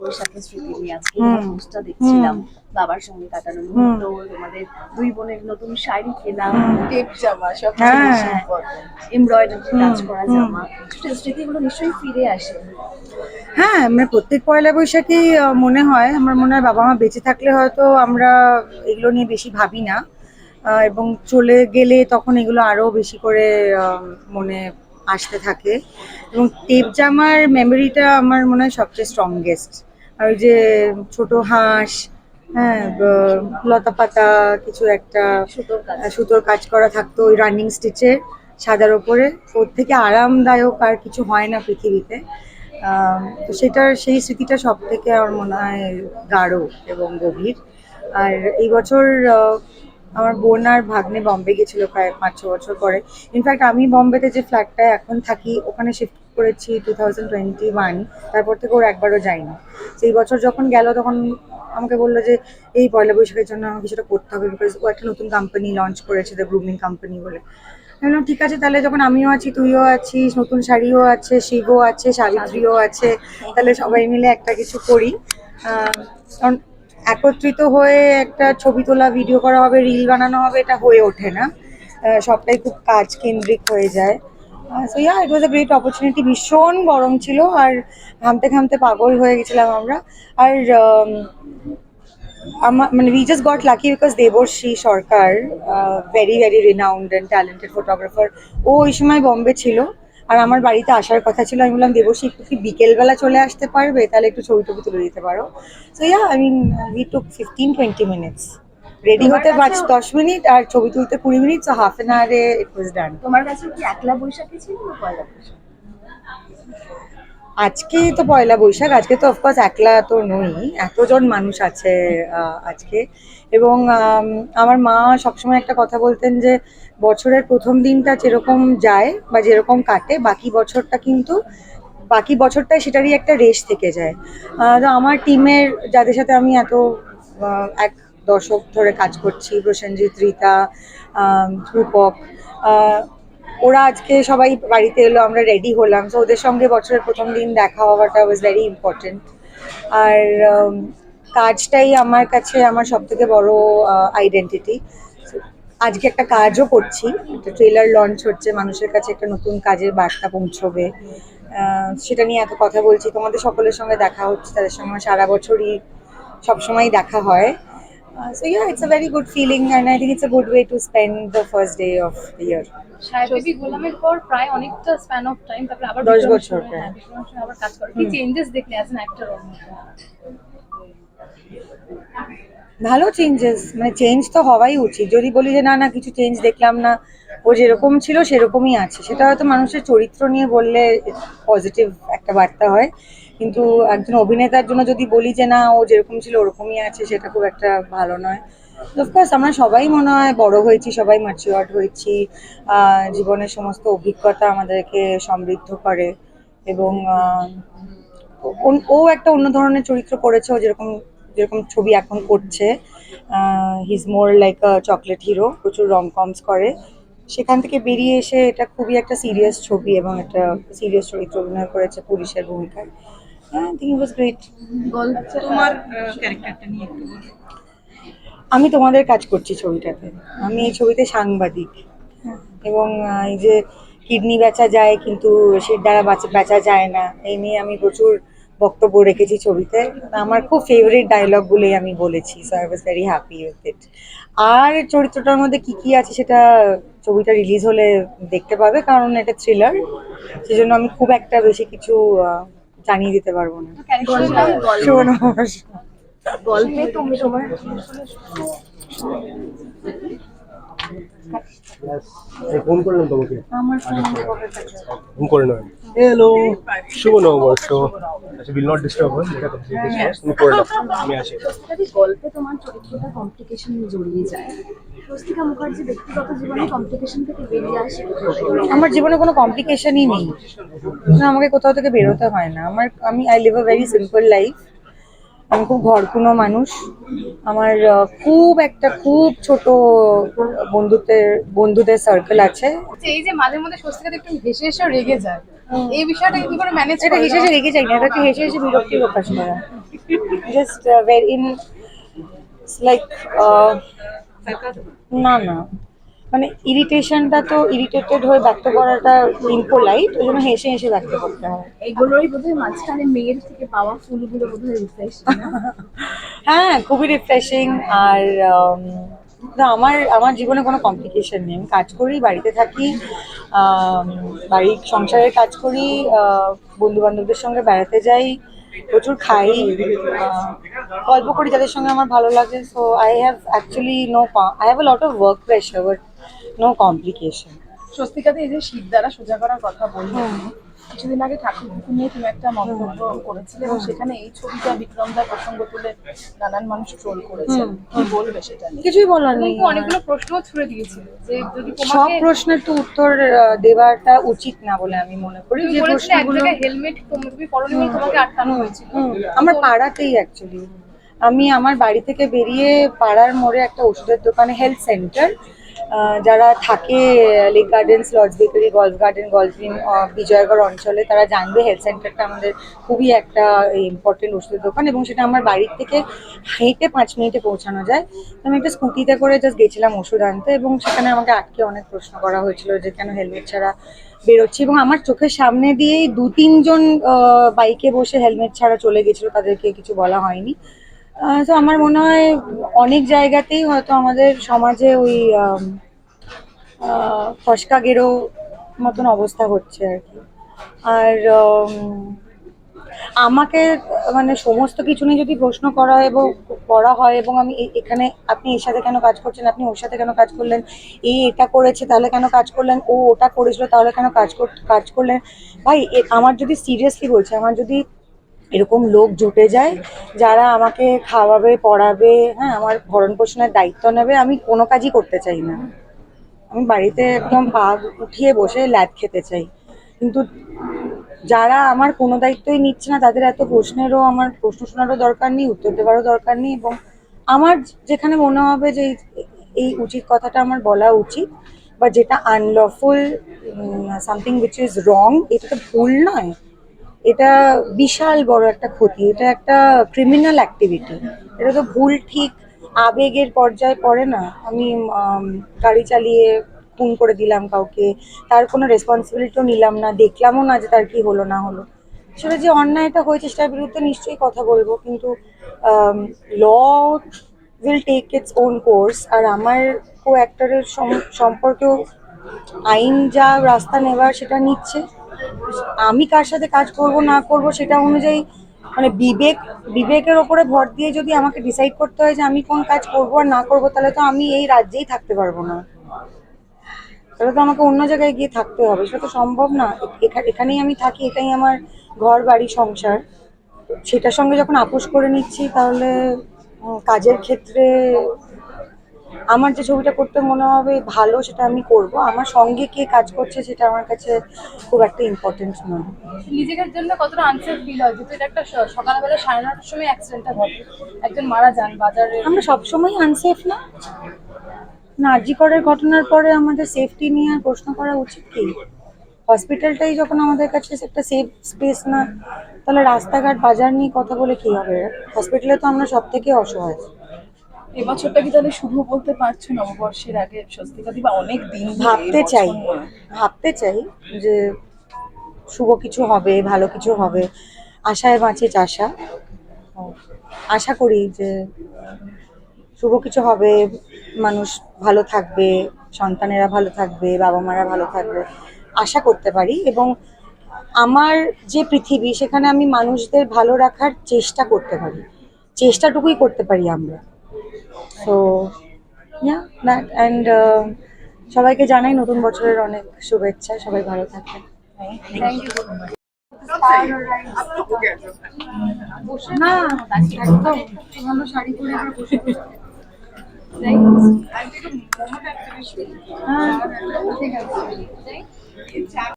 বৈশাখের স্মৃতি নিয়ে আজকে হুম। দেখছিলাম। বাবার সঙ্গে কাটানো মুহূর্ত তোমাদের দুই বোনের নতুন শাড়ি কেনা টেপ জামা সব হ্যাঁ। এমব্রয়ডারি কাজ করা। জামা। স্মৃতিগুলো নিশ্চয়ই ফিরে আসে। হ্যাঁ মানে প্রত্যেক পয়লা বৈশাখেই মনে হয় আমার মনে হয় বাবা মা বেঁচে থাকলে হয়তো আমরা এগুলো নিয়ে বেশি ভাবি না। এবং চলে গেলে তখন এগুলো আরও বেশি করে মনে আসতে থাকে। এবং টেপ জামার মেমোরিটা আমার মনে হয় সবচেয়ে স্ট্রংগেস্ট আর ওই যে ছোট হাঁস হ্যাঁ লতা পাতা কিছু একটা সুতোর কাজ। করা থাকতো ওই রানিং স্টিচে সাদার ওপরে। ওর থেকে আরামদায়ক আর কিছু হয় না পৃথিবীতে। তো সেটার সেই স্মৃতিটা সব থেকে আমার মনে হয় গাঢ় এবং গভীর। আর এই বছর আমার বোন আর ভাগ্নে বম্বে গেছিল প্রায় পাঁচ, ছ বছর পরে। ইনফ্যাক্ট আমি বম্বেতে যে ফ্ল্যাটটায় এখন থাকি, ওখানে শিফট করেছি টু থাউজেন্ড টোয়েন্টি ওয়ান তারপর থেকে ওর একবারও যায়নি সেই বছর যখন গেল, তখন আমাকে বলল যে, এই পয়লা বৈশাখের জন্য আমাকে কিছুটা করতে হবে বিকজ ও একটা নতুন কোম্পানি লঞ্চ করেছে দ্য গ্রুমিং কোম্পানি বলে। ঠিক আছে, তাহলে যখন আমিও আছি, তুইও আছিস, নতুন শাড়িও আছে, শিবও আছে, সাবিত্রীও আছে, তাহলে সবাই মিলে একটা কিছু করি। কারণ একত্রিত হয়ে একটা ছবি তোলা ভিডিও করা হবে রিল বানানো হবে এটা হয়ে ওঠে না। সবটাই খুব কাজ কেন্দ্রিক হয়ে যায়। So yeah it was a great opportunity ভীষণ গরম ছিল আর ঘামতে ঘামতে পাগল হয়ে গেছিলাম আমরা। আর um, আমার মানে we just got lucky because Debashree Sarkar very very renowned and talented photographer ও ওই সময় বম্বে ছিল। আর আমার বাড়িতে আসার কথা ছিল আমি বললাম দেবশ্রী একটু কি বিকেলবেলা চলে আসতে পারবে? তাহলে একটু ছবি টবি তুলে দিতে পারো। So yeah I mean we took fifteen twenty minutes ready হতে পাঁচ দশ মিনিট আর ছবি তুলতে কুড়ি মিনিট সো হাফ এন আওয়ারে ইট ওয়াজ ডান তোমার কাছে কি একলা বৈশাখী ছিল না পয়লা বৈশাখ? আজকে তো পয়লা বৈশাখ আজকে তো অফকোর্স একলা তো নই এতজন মানুষ আছে আজকে। এবং আমার মা সবসময় একটা কথা বলতেন যে বছরের প্রথম দিনটা যেরকম যায় বা যেরকম কাটে বাকি বছরটা কিন্তু বাকি বছরটায় সেটারই একটা রেশ থেকে যায়। তো আমার টিমের যাদের সাথে আমি এত এক দশক ধরে কাজ করছি প্রসেনজিৎ রীতা আহ, ওরা আজকে সবাই বাড়িতে এলো, আমরা রেডি হলাম। তো ওদের সঙ্গে বছরের প্রথম দিন দেখা হওয়াটা ওয়াজ ভেরি ইম্পর্টেন্ট আর কাজটাই আমার কাছে আমার সব থেকে বড় আইডেন্টিটি আজকে একটা কাজও করছি। একটা ট্রেলার লঞ্চ হচ্ছে, মানুষের কাছে একটা নতুন কাজের বার্তা পৌঁছবে। সেটা নিয়ে এত কথা বলছি। তোমাদের সকলের সঙ্গে দেখা হচ্ছে, তাদের সঙ্গে সারা বছরই সবসময় দেখা হয়। So yeah it's a very good feeling and I think it's a good way to spend the of the year ছবি গোলামের পর প্রায় অনেকটা স্প্যান অফ টাইম তারপরে আবার দশ বিক্রমের বছর সঙ্গে- প্রায়। হ্যাঁ, বিক্রমের সঙ্গে আবার কাজ করে। কি চেঞ্জেস দেখলে অ্যাজ অ্যান অ্যাক্টর ভালো চেঞ্জেস মানে চেঞ্জ তো হওয়াই উচিত। যদি বলি যে না না কিছু চেঞ্জ দেখলাম না ও যেরকম ছিল সেরকমই আছে। সেটা হয়তো মানুষের চরিত্র নিয়ে বললে পজিটিভ একটা বার্তা হয়। কিন্তু একজন অভিনেতার জন্য যদি বলি যে, না, ও যেরকম ছিল, ওরকমই আছে, সেটা খুব একটা ভালো নয়। অফকোর্স আমরা সবাই মনে হয় বড় হয়েছি, সবাই ম্যাচিওর্ড হয়েছি। জীবনের সমস্ত অভিজ্ঞতা আমাদেরকে সমৃদ্ধ করে এবং ও- একটা অন্য ধরনের চরিত্র করেছে, ও যেরকম যেরকম ছবি এখন করছে। His more like a chocolate hero প্রচুর রম কমস করে। সেখান থেকে বেরিয়ে এসে এটা খুবই একটা সিরিয়াস ছবি এবং একটা সিরিয়াস চরিত্র অভিনয় করেছে পুলিশের ভূমিকায়। থিঙ্ক ওয়াজ গ্রেট তোমার ক্যারেক্টারটা নিয়ে একটু আমি তোমাদের কাজ করছি ছবিটাতে। আমি এই ছবিতে সাংবাদিক। এবং এই যে কিডনি বেচা যায় কিন্তু সের দ্বারা বেচা যায় না এই নিয়ে আমি প্রচুর বক্তব্য রেখেছি ছবিতে। আমার খুব ফেভারিট ডায়লগ ডায়লগগুলোই আমি বলেছি so I was very happy with it আর চরিত্রটার মধ্যে কি কি আছে সেটা ছবিটা রিলিজ হলে দেখতে পাবে কারণ এটা থ্রিলার সেজন্য আমি খুব একটা বেশি কিছু জানিয়ে দিতে পারব না। শুভ গল্পে তুমি তোমার ফোন করলাম তোমাকে। আমার ফোন। বউয়ের কাছে। ফোন করে নেবেন হ্যালো শুভ নববর্ষ। আচ্ছা উইল নট ডিস্টার্ব হয় এটা তুমি করে নাও। আমি আসি। গল্পে তোমার চরিত্রটা কমপ্লিকেশন জড়িয়ে যায় স্বস্তিকা মুখার্জি ব্যক্তিগত জীবনে কমপ্লিকেশন থেকে বেরিয়ে আসে? আমার জীবনে কোনো কমপ্লিকেশনই নেই। না, আমাকে কোথাও থেকে বেরোতে হয় না। আমার আমি I live a very simple life আমি খুব ঘরকুনো মানুষ। আমার খুব একটা খুব ছোট বন্ধুদের বন্ধুদের সার্কেল আছে। এই যে মাঝে মধ্যে স্বস্তিকাতে একটু হেসে হেসে রেগে যায়। এই বিষয়টা কি করে ম্যানেজ এটা হেসে হেসে রেগে যায় না এটা হেসে হেসে বিরক্তি প্রকাশ করা। জাস্ট ভেরি ইন লাইক না না। মানে ইরিটেশনটা তো ইরিটেটেড হয়ে ব্যক্ত করাটা ইম্পোলাইট ওই জন্য হেসে হেসে ব্যক্ত করতে হয়। এগুলোরই বোধহয় মাঝখানে মেয়ের থেকে পাওয়া ফুলগুলো বোধহয় রিফ্রেশ হ্যাঁ খুবই রিফ্রেশিং আর না আমার আমার জীবনে কোনো কমপ্লিকেশন নেই। আমি কাজ করি বাড়িতে থাকি বাড়ির সংসারের কাজ করি বন্ধু বান্ধবদের সঙ্গে বেড়াতে যাই প্রচুর খাই গল্প করি যাদের সঙ্গে আমার ভালো লাগে। So I have actually no I have a lot of work pressure but no complication স্বস্তিকাতে এই যে শীত দ্বারা সোজা করার কথা বললে কিছুদিন আগে ঠাকুর নিয়ে তুমি একটা মন্তব্য করেছিলে এবং সেখানে এই ছবিটা বিক্রমদার প্রসঙ্গ তুলে নানান মানুষ ট্রোল করেছে। কি বলবে সেটা নিয়ে? কিছুই বলার নেই অনেকগুলো প্রশ্ন ছুড়ে দিয়েছিল যে যদি সব প্রশ্নের তো উত্তর দেওয়াটা উচিত না বলে আমি মনে করি। যে প্রশ্নগুলো হেলমেট তুমি পরনি তোমাকে আটকানো হয়েছিল। আমার পাড়াতেই অ্যাকচুয়ালি আমি আমার বাড়ি থেকে বেরিয়ে পাড়ার মোড়ে একটা ওষুধের দোকানে হেলথ সেন্টার যারা থাকে Lake Gardens lodge bakery Golf Garden golf Bijoygarh অঞ্চলে, তারা জানবে হেলথ সেন্টারটা আমাদের খুবই একটা ইম্পর্টেন্ট ওষুধের দোকান এবং সেটা আমার বাড়ির থেকে হেঁটে পাঁচ মিনিটে পৌঁছানো যায়। আমি একটা স্কুটিতে করে জাস্ট গেছিলাম ওষুধ আনতে এবং সেখানে আমাকে আটকে অনেক প্রশ্ন করা হয়েছিল যে কেন হেলমেট ছাড়া বেরোচ্ছি এবং আমার চোখের সামনে দিয়েই দু তিনজন বাইকে বসে হেলমেট ছাড়া চলে গেছিল, তাদেরকে কিছু বলা হয়নি। তো আমার মনে হয় অনেক জায়গাতেই হয়তো আমাদের সমাজে ওই ফসকা গেরো মতন অবস্থা হচ্ছে আর কি। আর আমাকে মানে সমস্ত কিছু নিয়ে যদি প্রশ্ন করা হয় এবং করা হয় এবং আমি এখানে আপনি এর সাথে কেন কাজ করছেন, আপনি ওর সাথে কেন কাজ করলেন এই এটা করেছে তাহলে কেন কাজ করলেন, ও ওটা করেছিল তাহলে কেন কাজ কাজ করলেন, ভাই আমার যদি সিরিয়াসলি বলছে, আমার যদি এরকম লোক জুটে যায়, যারা আমাকে খাওয়াবে, পড়াবে হ্যাঁ আমার ভরণ পোষণের দায়িত্ব নেবে, আমি কোনো কাজই করতে চাই না। আমি বাড়িতে একদম পা উঠিয়ে বসে ল্যাদ খেতে চাই। কিন্তু যারা আমার কোনো দায়িত্বই নিচ্ছে না, তাদের এত প্রশ্নেরও আমার, প্রশ্ন শোনারও দরকার নেই, উত্তর দেওয়ারও দরকার নেই এবং আমার যেখানে মনে হবে যে এই- উচিত কথাটা আমার বলা উচিত বা যেটা unlawful something which is wrong এটা তো ভুল নয়। এটা বিশাল বড় একটা ক্ষতি। এটা একটা ক্রিমিনাল অ্যাক্টিভিটি এটা তো ভুল ঠিক আবেগের পর্যায়ে পড়ে না। আমি গাড়ি চালিয়ে খুন করে দিলাম কাউকে, তার কোনো রেসপন্সিবিলিটিও নিলাম না। দেখলামও না যে তার কি হলো, না হলো। সেটা যে অন্যায়টা হয়েছে সেটার বিরুদ্ধে নিশ্চয়ই কথা বলব, কিন্তু law will take its own course আর আমার কো অ্যাক্টরের সম্পর্কেও আইন যা রাস্তা নেবার সেটা নিচ্ছে। আমি কার সাথে কাজ করব, না করব, সেটা অনুযায়ী মানে বিবেক, বিবেকের ওপরে ভর দিয়ে যদি আমাকে ডিসাইড করতে হয় যে আমি কোন কাজ করব আর না করব, তাহলে তো আমি এই রাজ্যেই থাকতে পারব না। তাহলে তো আমাকে অন্য জায়গায় গিয়ে থাকতে হবে। সেটা তো সম্ভব না। এখা- এখানেই আমি থাকি, এটাই আমার ঘর, বাড়ি, সংসার। সেটার সঙ্গে যখন আপোষ করে নিচ্ছি, তাহলে কাজের ক্ষেত্রে আমার যে ছবিটা করতে মনে হবে ভালো সেটা আমি করব। আমার সঙ্গে কে কাজ করছে সেটা আমার কাছে খুব একটা ইম্পর্টেন্ট নয়। নিজেদের জন্য কতটা আনসেফ ফিল হয়? যেহেতু এটা একটা সকালবেলা সাড়ে নটার সময় অ্যাক্সিডেন্টটা ঘটে। একজন মারা যান বাজারে আমরা সবসময় আনসেফ না। নার্জিকরের ঘটনার পরে আমাদের সেফটি নিয়ে আর প্রশ্ন করা উচিত কি? হসপিটালটাই যখন আমাদের কাছে একটা সেফ স্পেস না তাহলে রাস্তাঘাট বাজার নিয়ে কথা বলে কি হবে? হসপিটালে তো আমরা সব থেকে অসহায়। এবছরটা কি তাহলে শুভ বলতে পারছ? নববর্ষের আগে স্বস্তিকা দিবা অনেক দিন ভাবতে চাই। ভাবতে চাই যে শুভ কিছু হবে ভালো কিছু হবে। আশায় বাঁচে চাষা। আশা করি যে শুভ কিছু হবে মানুষ ভালো থাকবে সন্তানেরা ভালো থাকবে বাবা মারা ভালো থাকবে আশা করতে পারি। এবং আমার যে পৃথিবী সেখানে আমি মানুষদের ভালো রাখার চেষ্টা করতে পারি। চেষ্টাটুকুই করতে পারি আমরা। সো ইয়া দ্যাট অ্যান্ড সবাইকে জানাই নতুন বছরের অনেক শুভেচ্ছা সবাই ভালো থাকবেন। থ্যাংক না একদম। শাড়ি পরে বসে বসে। ঠিক আছে।